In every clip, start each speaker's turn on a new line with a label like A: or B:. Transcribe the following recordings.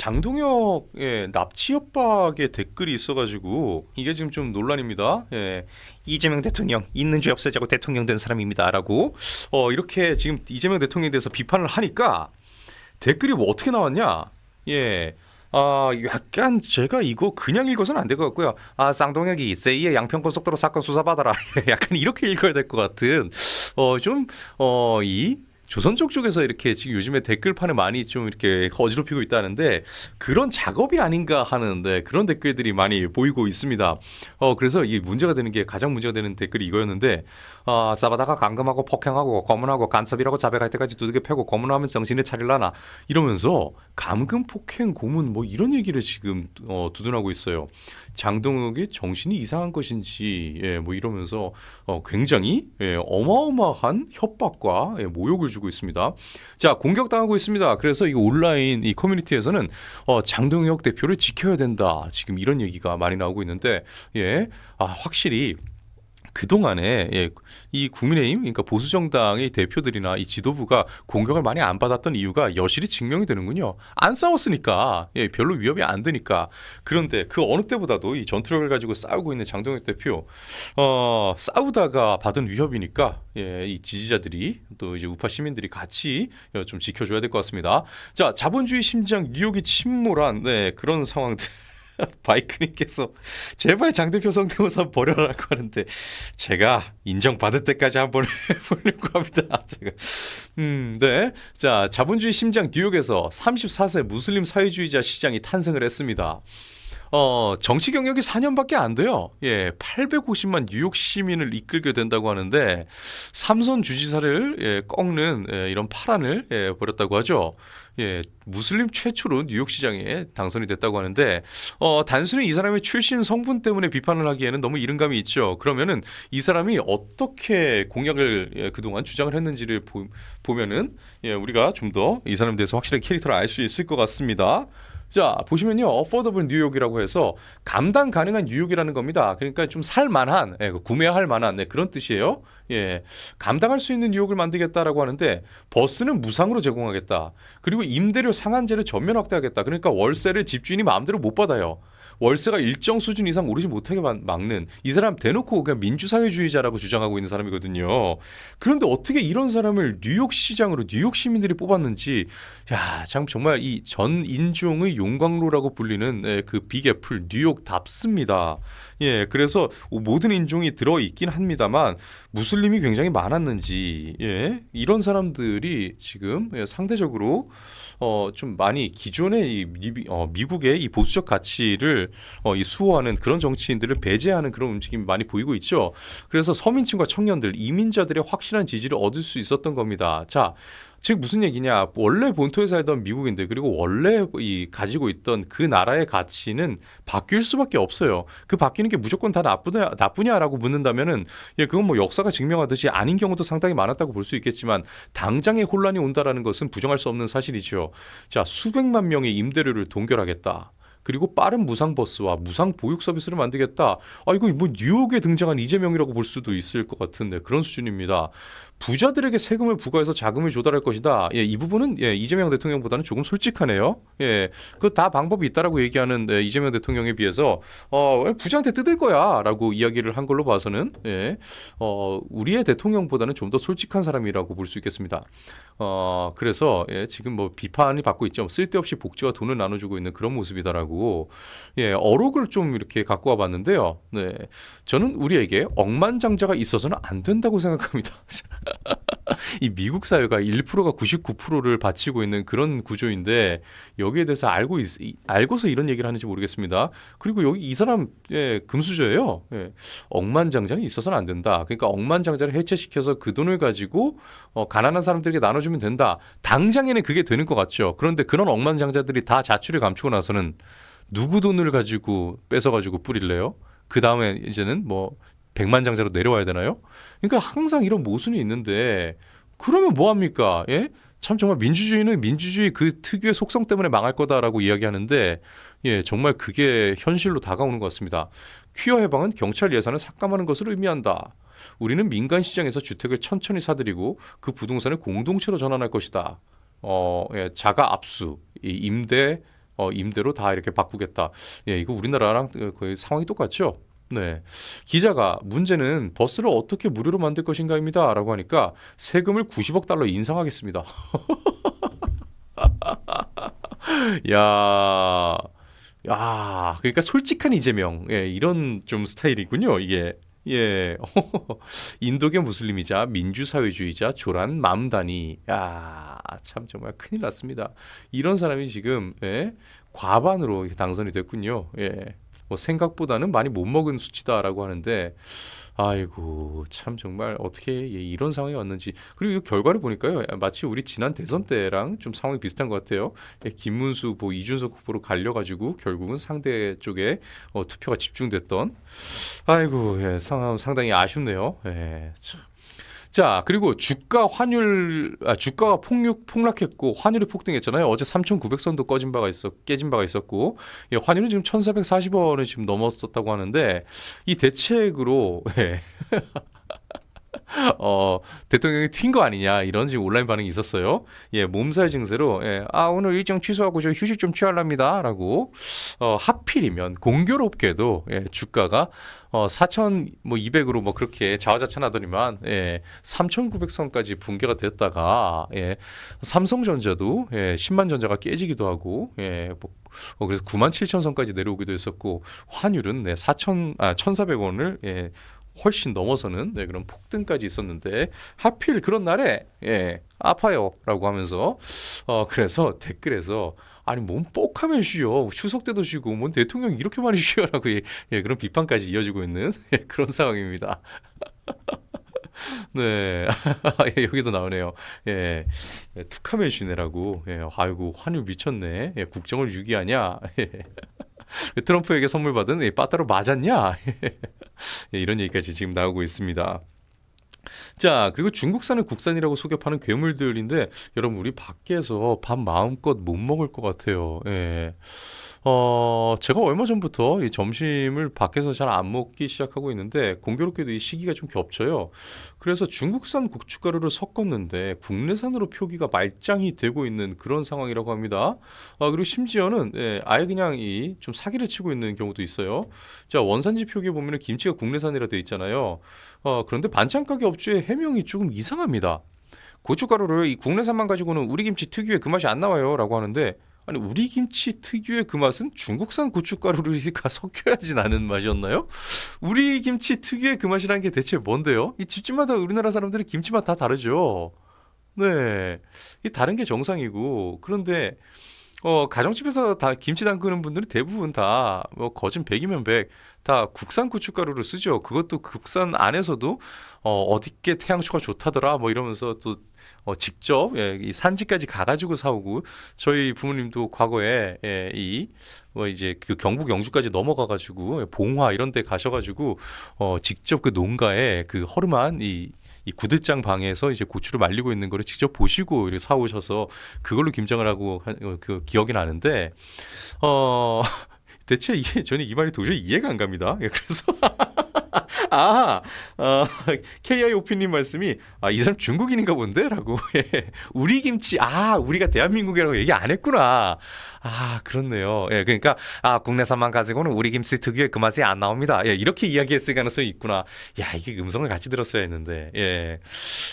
A: 장동혁의 납치 협박의 댓글이 있어가지고 이게 지금 좀 논란입니다. 예. 이재명 대통령 있는 죄 없애자고 대통령 된 사람입니다라고 어 이렇게 지금 이재명 대통령에 대해서 비판을 하니까 댓글이 뭐 어떻게 나왔냐? 예. 아, 약간 제가 이거 그냥 읽어서는 안 될 것 같고요. 아, 쌍동혁이 세이의 양평고속도로 사건 수사받아라. 약간 이렇게 읽어야 될 것 같은 어, 좀, 어, 이 조선족 쪽에서 이렇게 지금 요즘에 댓글판에 많이 좀 이렇게 어지럽히고 있다는데 그런 작업이 아닌가 하는데 그런 댓글들이 많이 보이고 있습니다. 어 그래서 이 문제가 되는 게 가장 문제가 되는 댓글이 이거였는데 아 싸바다가 감금하고 폭행하고 고문하고 간섭이라고 자백할 때까지 두들겨 패고 고문하면 정신을 차릴라나 이러면서 감금 폭행 고문 뭐 이런 얘기를 지금 어, 두둔하고 있어요. 장동욱이 정신이 이상한 것인지 예, 뭐 이러면서 어, 굉장히 예, 어마어마한 협박과 예, 모욕을 주고 있습니다. 자 공격당하고 있습니다. 그래서 이 온라인 이 커뮤니티에서는 어, 장동혁 대표를 지켜야 된다. 지금 이런 얘기가 많이 나오고 있는데 예, 아 확실히 그동안에 예, 이 국민의힘 그러니까 보수 정당의 대표들이나 이 지도부가 공격을 많이 안 받았던 이유가 여실히 증명이 되는군요. 안 싸웠으니까 예, 별로 위협이 안 되니까. 그런데 그 어느 때보다도 이 전투력을 가지고 싸우고 있는 장동혁 대표 어, 싸우다가 받은 위협이니까 예, 이 지지자들이 또 이제 우파 시민들이 같이 어, 좀 지켜줘야 될 것 같습니다. 자, 자본주의 심장 뉴욕이 침몰한 네, 그런 상황들. 바이크님께서 제발 장 대표 성대모사 버려라고 하는데 제가 인정받을 때까지 한번 해보려고 합니다. 제가 음, 네. 자, 자본주의 심장 뉴욕에서 34세 무슬림 사회주의자 시장이 탄생을 했습니다. 어, 정치 경력이 4년밖에 안 돼요. 예, 850만 뉴욕 시민을 이끌게 된다고 하는데 삼선 주지사를 예, 꺾는 예, 이런 파란을 예, 벌였다고 하죠. 예, 무슬림 최초로 뉴욕시장에 당선이 됐다고 하는데 어, 단순히 이 사람의 출신 성분 때문에 비판을 하기에는 너무 이른감이 있죠. 그러면은 이 사람이 어떻게 공약을 예, 그동안 주장을 했는지를 보, 보면은 예, 우리가 좀 더 이 사람에 대해서 확실하게 캐릭터를 알 수 있을 것 같습니다. 자 보시면요 어포더블 뉴욕이라고 해서 감당 가능한 뉴욕이라는 겁니다. 그러니까 좀 살만한 예, 구매할 만한 네, 그런 뜻이에요. 예, 감당할 수 있는 뉴욕을 만들겠다라고 하는데 버스는 무상으로 제공하겠다. 그리고 임대료 상한제를 전면 확대하겠다. 그러니까 월세를 집주인이 마음대로 못 받아요. 월세가 일정 수준 이상 오르지 못하게 막- 막는 이 사람 대놓고 그냥 민주사회주의자라고 주장하고 있는 사람이거든요. 그런데 어떻게 이런 사람을 뉴욕 시장으로 뉴욕 시민들이 뽑았는지 야, 참 정말 이 전 인종의 용광로라고 불리는 예, 그 빅애플 뉴욕답습니다. 예, 그래서 모든 인종이 들어 있긴 합니다만 무슬림이 굉장히 많았는지 예, 이런 사람들이 지금 예, 상대적으로 어, 좀 많이 기존의 이 미, 어, 미국의 이 보수적 가치를 어, 이 수호하는 그런 정치인들을 배제하는 그런 움직임이 많이 보이고 있죠. 그래서 서민층과 청년들, 이민자들의 확실한 지지를 얻을 수 있었던 겁니다. 자, 즉 무슨 얘기냐? 원래 본토에 살던 미국인들 그리고 원래 이 가지고 있던 그 나라의 가치는 바뀔 수밖에 없어요. 그 바뀌는 게 무조건 다 나쁘냐 나쁘냐라고 묻는다면은 예 그건 뭐 역사가 증명하듯이 아닌 경우도 상당히 많았다고 볼 수 있겠지만 당장의 혼란이 온다라는 것은 부정할 수 없는 사실이죠. 자 수백만 명의 임대료를 동결하겠다. 그리고 빠른 무상 버스와 무상 보육 서비스를 만들겠다. 아 이거 뭐 뉴욕에 등장한 이재명이라고 볼 수도 있을 것 같은데 그런 수준입니다. 부자들에게 세금을 부과해서 자금을 조달할 것이다. 예, 이 부분은 예, 이재명 대통령보다는 조금 솔직하네요. 예, 그 다 방법이 있다라고 얘기하는 예, 이재명 대통령에 비해서 어, 부자한테 뜯을 거야라고 이야기를 한 걸로 봐서는 예, 어, 우리의 대통령보다는 좀 더 솔직한 사람이라고 볼 수 있겠습니다. 어, 그래서 예, 지금 뭐 비판이 받고 있죠. 쓸데없이 복지와 돈을 나눠주고 있는 그런 모습이다라고 예, 어록을 좀 이렇게 갖고 와봤는데요. 네, 저는 우리에게 억만장자가 있어서는 안 된다고 생각합니다. 이 미국 사회가 1%가 99%를 바치고 있는 그런 구조인데 여기에 대해서 알고 있, 이- 알고서 이런 얘기를 하는지 모르겠습니다. 그리고 여기 이 사람 예, 금수저예요. 예, 억만장자는 있어서는 안 된다. 그러니까 억만장자를 해체시켜서 그 돈을 가지고 어, 가난한 사람들에게 나눠주면 된다. 당장에는 그게 되는 것 같죠. 그런데 그런 억만장자들이 다 자취를 감추고 나서는 누구 돈을 가지고 뺏어 가지고 뿌릴래요? 그 다음에 이제는 뭐 백만장자로 내려와야 되나요? 그러니까 항상 이런 모순이 있는데 그러면 뭐 합니까? 예? 참 정말 민주주의는 민주주의 그 특유의 속성 때문에 망할 거다라고 이야기하는데 예, 정말 그게 현실로 다가오는 것 같습니다. 퀴어 해방은 경찰 예산을 삭감하는 것을 의미한다. 우리는 민간 시장에서 주택을 천천히 사들이고 그 부동산을 공동체로 전환할 것이다. 어, 예, 자가 압수, 이 임대 어, 임대로 다 이렇게 바꾸겠다. 예, 이거 우리나라랑 거의 상황이 똑같죠. 네. 기자가 문제는 버스를 어떻게 무료로 만들 것인가입니다. 라고 하니까 세금을 90억 달러 인상하겠습니다. 야, 야, 그러니까 솔직한 이재명, 예, 이런 좀 스타일이군요, 이게. 예, 인도계 무슬림이자 민주사회주의자 조란 맘다니, 야, 참 정말 큰일 났습니다. 이런 사람이 지금 예, 과반으로 당선이 됐군요. 예, 뭐 생각보다는 많이 못 먹은 수치다라고 하는데, 아이고 참 정말 어떻게 예, 이런 상황이 왔는지. 그리고 이 결과를 보니까요. 마치 우리 지난 대선 때랑 좀 상황이 비슷한 것 같아요. 예, 김문수 후보 이준석 후보로 갈려가지고 결국은 상대 쪽에 어, 투표가 집중됐던. 아이고 예, 상황 상당히 아쉽네요. 예, 참. 자 그리고 주가 환율 아, 주가가 폭락 폭락했고 환율이 폭등했잖아요 어제 3,900선도 꺼진 바가 있어 깨진 바가 있었고 예, 환율은 지금 1,440원을 지금 넘었었다고 하는데 이 대책으로 예. 어, 대통령이 튄 거 아니냐 이런 지금 온라인 반응이 있었어요. 예, 몸살 증세로 예, 아 오늘 일정 취소하고 저 휴식 좀 취하랍니다라고 어, 하필이면 공교롭게도 예, 주가가 어, 4,200으로 뭐 그렇게 자화자찬하더니만 예, 3,900선까지 붕괴가 됐다가 예, 삼성전자도 예, 10만 전자가 깨지기도 하고 예, 뭐, 어, 그래서 9만 7천 선까지 내려오기도 했었고 환율은 네, 4천 아 1,400원을 예, 훨씬 넘어서는 네, 그런 폭등까지 있었는데 하필 그런 날에 예, 아파요라고 하면서 어 그래서 댓글에서 아니 몸 뻑하면 쉬어 추석 때도 쉬고 뭔 대통령 이렇게 많이 쉬어라고 예, 예, 그런 비판까지 이어지고 있는 예, 그런 상황입니다. 네 예, 여기도 나오네요. 예, 예, 툭하면 쉬네라고. 예, 아이고 환율 미쳤네. 예, 국정을 유기하냐. 예. 트럼프에게 선물 받은 이 빠따로 맞았냐? 예, 이런 얘기까지 지금 나오고 있습니다. 자, 그리고 중국산을 국산이라고 속여 파는 괴물들인데 여러분 우리 밖에서 밥 마음껏 못 먹을 것 같아요. 예. 어, 제가 얼마 전부터 이 점심을 밖에서 잘 안 먹기 시작하고 있는데 공교롭게도 이 시기가 좀 겹쳐요. 그래서 중국산 고춧가루를 섞었는데 국내산으로 표기가 말짱이 되고 있는 그런 상황이라고 합니다. 아, 그리고 심지어는 예, 아예 그냥 이 좀 사기를 치고 있는 경우도 있어요. 자, 원산지 표기에 보면은 김치가 국내산이라 돼 있잖아요. 어, 그런데 반찬 가게 업주의 해명이 조금 이상합니다. 고춧가루를 이 국내산만 가지고는 우리 김치 특유의 그 맛이 안 나와요라고 하는데 아니 우리 김치 특유의 그 맛은 중국산 고춧가루를 섞여야지 나는 맛이었나요? 우리 김치 특유의 그 맛이라는 게 대체 뭔데요? 이 집집마다 우리나라 사람들의 김치 맛 다 다르죠. 네, 이 다른 게 정상이고 그런데 어 가정집에서 다 김치 담그는 분들은 대부분 다 뭐 거진 100이면 100 다 국산 고춧가루를 쓰죠. 그것도 국산 안에서도 어 어디께 태양초가 좋다더라 뭐 이러면서 또 어, 직접 예, 이 산지까지 가가지고 사오고 저희 부모님도 과거에 예, 이뭐 이제 그 경북 영주까지 넘어가가지고 봉화 이런 데 가셔가지고 어, 직접 그 농가에 그 허름한 이 이 구들장 방에서 이제 고추를 말리고 있는 거를 직접 보시고 이렇게 사오셔서 그걸로 김장을 하고 한, 어, 그 기억이 나는데 어 대체 이게 저는 이 말이 도저히 이해가 안 갑니다. 예, 그래서 아, 어, KIOP님 말씀이 아, 이 사람 중국인인가 본데 라고. 예. 우리 김치 아, 우리가 대한민국이라고 얘기 안 했구나. 아, 그렇네요. 예, 그러니까 아, 국내산만 가지고는 우리 김치 특유의 그 맛이 안 나옵니다. 예, 이렇게 이야기했을 가능성이 있구나. 야, 이게 음성을 같이 들었어야 했는데. 예.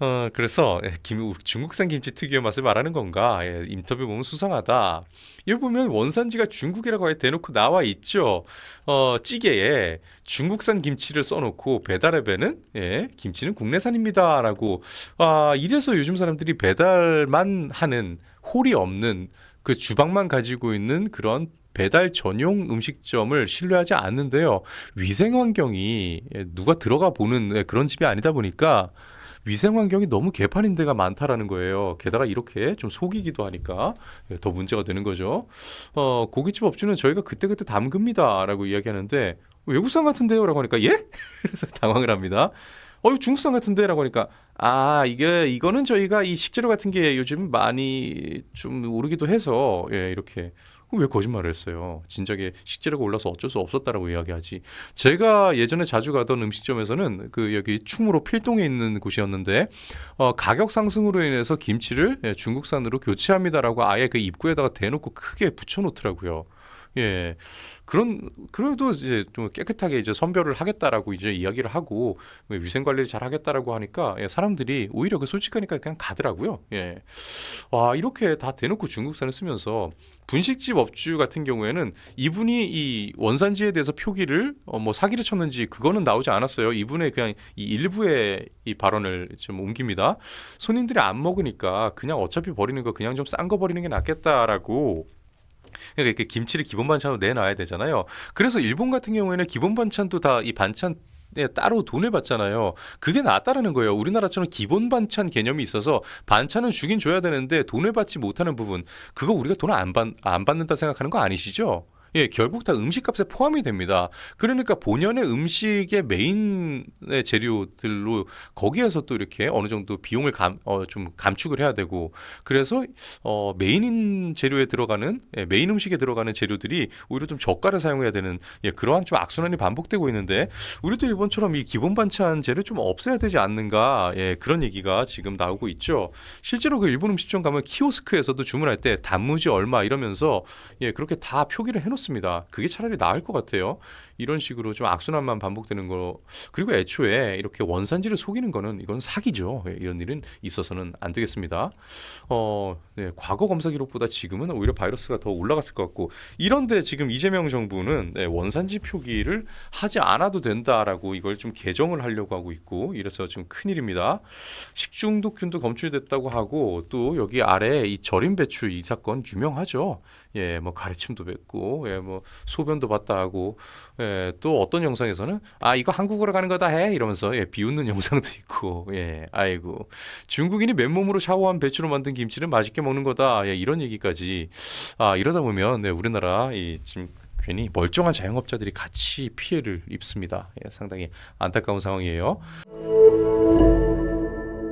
A: 어, 그래서 예, 김, 중국산 김치 특유의 맛을 말하는 건가? 예, 인터뷰 보면 수상하다. 여기 보면 원산지가 중국이라고 해 대놓고 나와 있죠. 어, 찌개에 중국산 김치를 써놓고 배달앱에는 예, 김치는 국내산입니다라고. 아, 이래서 요즘 사람들이 배달만 하는 홀이 없는 그 주방만 가지고 있는 그런 배달 전용 음식점을 신뢰하지 않는데요. 위생 환경이 누가 들어가 보는 그런 집이 아니다 보니까 위생 환경이 너무 개판인 데가 많다라는 거예요. 게다가 이렇게 좀 속이기도 하니까 더 문제가 되는 거죠. 어, 고깃집 업주는 저희가 그때그때 담급니다라고 이야기하는데 외국산 같은데요 라고 하니까 예? 그래서 당황을 합니다. 어 이거 중국산 같은데 라고 하니까 아 이게 이거는 저희가 이 식재료 같은 게 요즘 많이 좀 오르기도 해서 예 이렇게 왜 거짓말을 했어요? 진작에 식재료가 올라서 어쩔 수 없었다라고 이야기하지. 제가 예전에 자주 가던 음식점에서는 그 여기 충무로 필동에 있는 곳이었는데 어, 가격 상승으로 인해서 김치를 예, 중국산으로 교체합니다라고 아예 그 입구에다가 대놓고 크게 붙여놓더라고요. 예. 그런 그래도 이제 좀 깨끗하게 이제 선별을 하겠다라고 이제 이야기를 하고 위생 관리를 잘 하겠다라고 하니까 예, 사람들이 오히려 그 솔직하니까 그냥 가더라고요. 예. 와, 이렇게 다 대놓고 중국산을 쓰면서 분식집 업주 같은 경우에는 이분이 이 원산지에 대해서 표기를 어, 뭐 사기를 쳤는지 그거는 나오지 않았어요. 이분의 그냥 이 일부의 이 발언을 좀 옮깁니다. 손님들이 안 먹으니까 그냥 어차피 버리는 거 그냥 좀 싼 거 버리는 게 낫겠다라고 그러니까 이렇게 김치를 기본 반찬으로 내놔야 되잖아요. 그래서 일본 같은 경우에는 기본 반찬도 다 이 반찬 에 따로 돈을 받잖아요. 그게 낫다라는 거예요. 우리나라처럼 기본 반찬 개념이 있어서 반찬은 주긴 줘야 되는데 돈을 받지 못하는 부분 그거 우리가 돈안 받, 안 받는다 생각하는 거 아니시죠? 예, 결국 다 음식값에 포함이 됩니다. 그러니까 본연의 음식의 메인의 재료들로 거기에서 또 이렇게 어느 정도 비용을 감, 어, 좀 감축을 해야 되고 그래서 어, 메인 재료에 들어가는 예, 메인 음식에 들어가는 재료들이 오히려 좀 저가를 사용해야 되는 예, 그러한 좀 악순환이 반복되고 있는데 우리도 일본처럼 이 기본 반찬제를 좀 없애야 되지 않는가 예, 그런 얘기가 지금 나오고 있죠. 실제로 그 일본 음식점 가면 키오스크에서도 주문할 때 단무지 얼마 이러면서 예, 그렇게 다 표기를 해놓습니다. 그게 차라리 나을 것 같아요. 이런 식으로 좀 악순환만 반복되는 거 그리고 애초에 이렇게 원산지를 속이는 거는 이건 사기죠. 예, 이런 일은 있어서는 안 되겠습니다. 어, 네, 과거 검사 기록보다 지금은 오히려 바이러스가 더 올라갔을 것 같고 이런데 지금 이재명 정부는 네, 원산지 표기를 하지 않아도 된다라고 이걸 좀 개정을 하려고 하고 있고 이래서 지금 큰일입니다. 식중독균도 검출됐다고 하고 또 여기 아래 이 절임 배추 이 사건 유명하죠. 예, 뭐 가래침도 뱉고 예, 뭐 소변도 봤다 하고 예, 또 어떤 영상에서는 아 이거 한국으로 가는 거다 해 이러면서 예, 비웃는 영상도 있고 예, 아이고 중국인이 맨몸으로 샤워한 배추로 만든 김치를 맛있게 먹는 거다 예, 이런 얘기까지 아 이러다 보면 네, 우리나라 이 지금 괜히 멀쩡한 자영업자들이 같이 피해를 입습니다. 예, 상당히 안타까운 상황이에요.